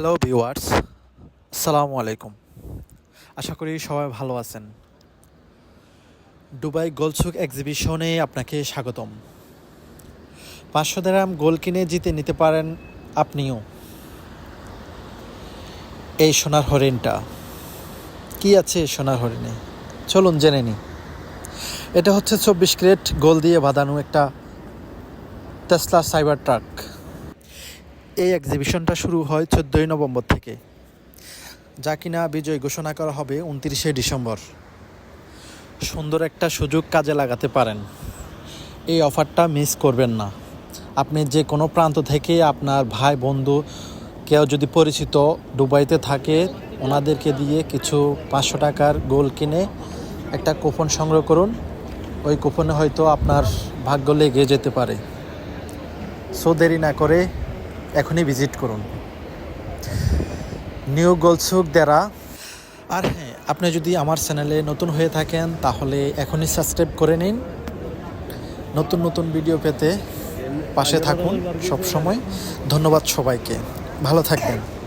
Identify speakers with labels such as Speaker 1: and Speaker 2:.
Speaker 1: Hello viewers আসসালামু আলাইকুম আশা করি সবাই ভালো আছেন। দুবাই গোলসুক এক্সিবিশনে আপনাকে স্বাগতম। পাঁচশো দেরাম গোল কিনে জিতে নিতে পারেন আপনিও। এই সোনার হরিণটা। কি আছে সোনার হরিণে? চলুন জেনে নিই। এটা হচ্ছে চব্বিশ ক্রেট গোল দিয়ে বাঁধানো একটা টেসলা সাইবার ট্রাক এই এক্সিবিশনটা শুরু হয় চোদ্দোই নভেম্বর থেকে, যা কিনা বিজয় ঘোষণা করা হবে উনত্রিশে ডিসেম্বর। সুন্দর একটা সুযোগ কাজে লাগাতে পারেন। এই অফারটা মিস করবেন না। আপনি যে কোনো প্রান্ত থেকে আপনার ভাই, বন্ধু, কেউ যদি পরিচিত দুবাইতে থাকে, ওনাদেরকে দিয়ে কিছু পাঁচশো টাকার গোল কিনে একটা কুপন সংগ্রহ করুন। ওই কুপনে হয়তো আপনার ভাগ্য লেগে যেতে পারে। সো দেরি না করে এখনই ভিজিট করুন। নিউ গোলসুক দেরা। আর হ্যাঁ আপনি যদি আমার চ্যানেলে নতুন হয়ে থাকেন, তাহলে এখনই সাবস্ক্রাইব করে নিন। নতুন নতুন ভিডিও পেতে পাশে থাকুন সব সময় ধন্যবাদ সবাইকে। ভালো থাকবেন।